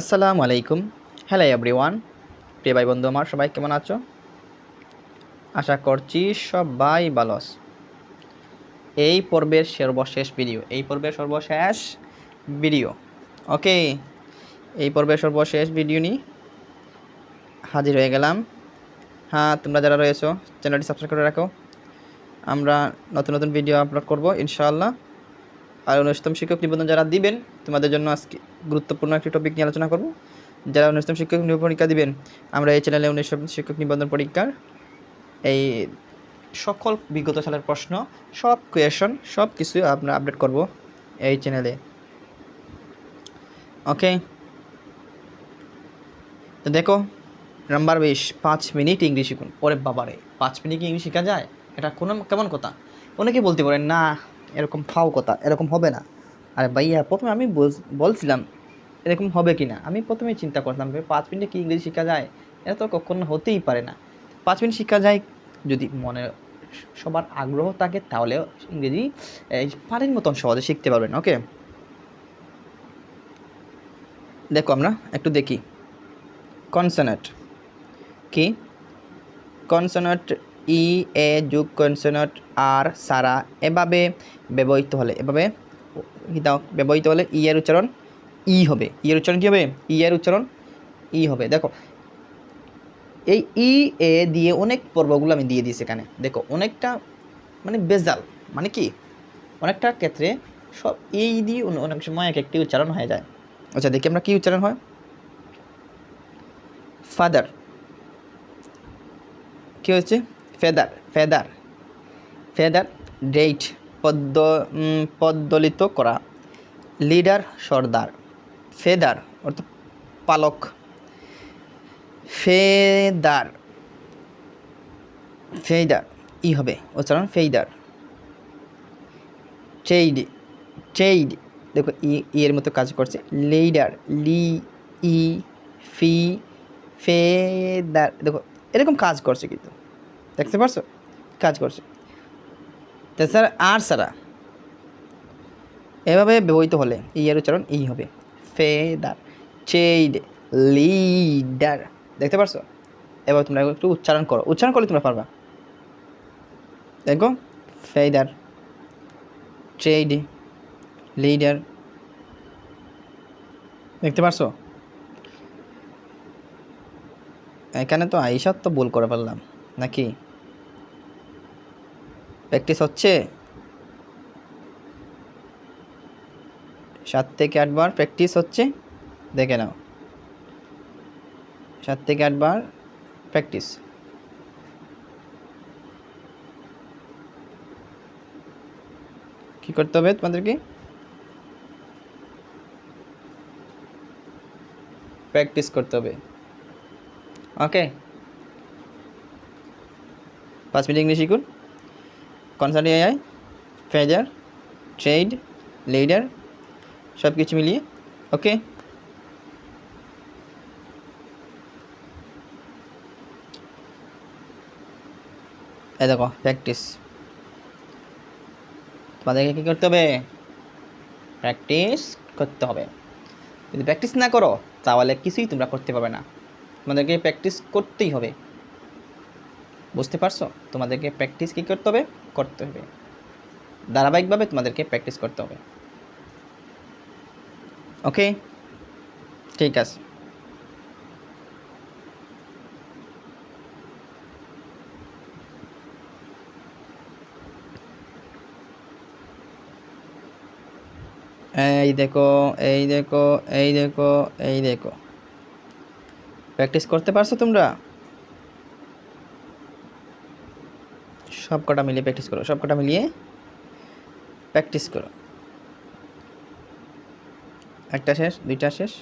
আসসালামু আলাইকুম। Hello everyone প্রিয় ভাই বন্ধু আমার সবাই কেমন আছো? আশা করছি সবাই ভালো আছো। এই পর্বের সর্বশেষ ভিডিও এই পর্বের সর্বশেষ ভিডিও ওকে এই পর্বের সর্বশেষ ভিডিও নিয়ে হাজির হয়ে গেলাম। হ্যাঁ তোমরা যারা রয়েছো চ্যানেলটি সাবস্ক্রাইব করে রাখো। আমরা নতুন নতুন ভিডিও আপলোড করব, ইনশাআল্লাহ। আর অনুষ্ঠান শিক্ষক নিবন্ধন যারা দিবেন, তোমাদের জন্য আজকে গুরুত্বপূর্ণ একটি টপিক নিয়ে আলোচনা করব। যারা অনুষ্ঠান শিক্ষক নিয়োগ পরীক্ষা দিবেন, আমরা এই চ্যানেলে অনুষ্ঠান শিক্ষক নিবন্ধন পরীক্ষার এই সকল বিগত সালের প্রশ্ন, সব কোয়েশন সব কিছু আমরা আপডেট করব এই চ্যানেলে ওকে তো দেখো নাম্বার বিশ, পাঁচ মিনিট ইংলিশ শিখুন। ওরে বাবারে, পাঁচ মিনিট ইংলিশ শেখা যায়? এটা কোনো কেমন কথা? অনেকে বলতে পারেন না এরকম ফাও কথা, এরকম হবে না। আরে ভাইয়া, প্রথমে আমি বল- বলছিলাম, এরকম হবে কি না আমি প্রথমেই চিন্তা করতাম যে পাঁচ মিনিটে কি ইংরেজি শেখা যায়? এটা তো কখনো হতেই পারে না। পাঁচ মিনিট শেখা যায় যদি মনে সবার আগ্রহ থাকে তাহলে ইংরেজি পারেন মতন সহজে শিখতে পারবেন, ওকে? দেখো আমরা একটু দেখি। কনসোনেট, কি? কনসোনেট ই, এ যুগ কনসোনেট আর সারা এভাবে ব্যবহৃত হলে, এভাবে ব্যবহৃত হলে ই এর উচ্চারণ ই হবে। ই এর উচ্চারণ কী হবে? ই এর উচ্চারণ ই হবে। দেখো, এই ই, এ দিয়ে অনেক পর্বগুলো আমি দিয়ে দিয়েছি এখানে। দেখো, অনেকটা মানে বেজাল। মানে কি? অনেকটা ক্ষেত্রে সব এই দিয়ে অনে- অনেক সময় এক একটি উচ্চারণ হয়ে যায়। আচ্ছা দেখি আমরা কী উচ্চারণ হয়? ফাদার। কী হচ্ছে ফেদার ফেদার ফেদার ডেইট পদ্ম উম, পদ্দলিত করা। লিডার সর্দার ফেদার অর্থাৎ পালক। ফেদার ফেইদার ই হবে উচ্চারণ ফেইদার ট্রেইড ট্রেইড দেখো ই ই এর মতো কাজ করছে। লিডার লি ই ফি ফেদার দেখো এরকম কাজ করছে কিন্তু। দেখতে পারছ? কাজ করছে। তাছাড়া আর সারা। এভাবে ব্যবহৃত হলে ই এর উচ্চারণ ই হবে। ফেদার, চেইড, লিডার। দেখতে পারছ? এবার তোমরা একটু উচ্চারণ করো। উচ্চারণ করলে তোমরা পারবা। দেখো, ফেদার ট্রেড লিডার। দেখতে পারছ? এখানে তো আইসার তো ভুল করে ফেললাম, নাকি? প্র্যাকটিস হচ্ছে? সাত থেকে আটবার প্র্যাকটিস হচ্ছে? দেখে নাও। সাত থেকে আটবার প্র্যাকটিস কি করতে হবে তোমাদেরকে? প্র্যাকটিস করতে হবে। ওকে পাঁচ মিনিট ইংলিশ শিখুন। কনসার্ট এআই ফেজার ট্রেড, লিডার সব কিছু মিলিয়ে, ওকে? এই দেখো, প্র্যাকটিস। তোমাদেরকে কী করতে হবে? প্র্যাকটিস করতে হবে। যদি প্র্যাকটিস না করো, তাহলে কিছুই তোমরা করতে পারবে না। তোমাদেরকে প্র্যাকটিস করতেই হবে। বুঝতে পারছ? তোমাদেরকে প্র্যাকটিস কী করতে হবে? করতে হবে। ধারাবাহিকভাবে তোমাদেরকে প্র্যাকটিস করতে হবে। ওকে ঠিক আছে। এই দেখো এই দেখো এই দেখো এই দেখো। প্র্যাকটিস করতে পারছ তোমরা? সব কটা মিলিয়ে প্র্যাকটিস করো সব কটা মিলিয়ে প্র্যাকটিস করো। একটা শেষ, দুইটা শেষ।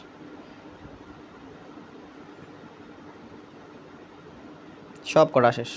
সব কটা শেষ।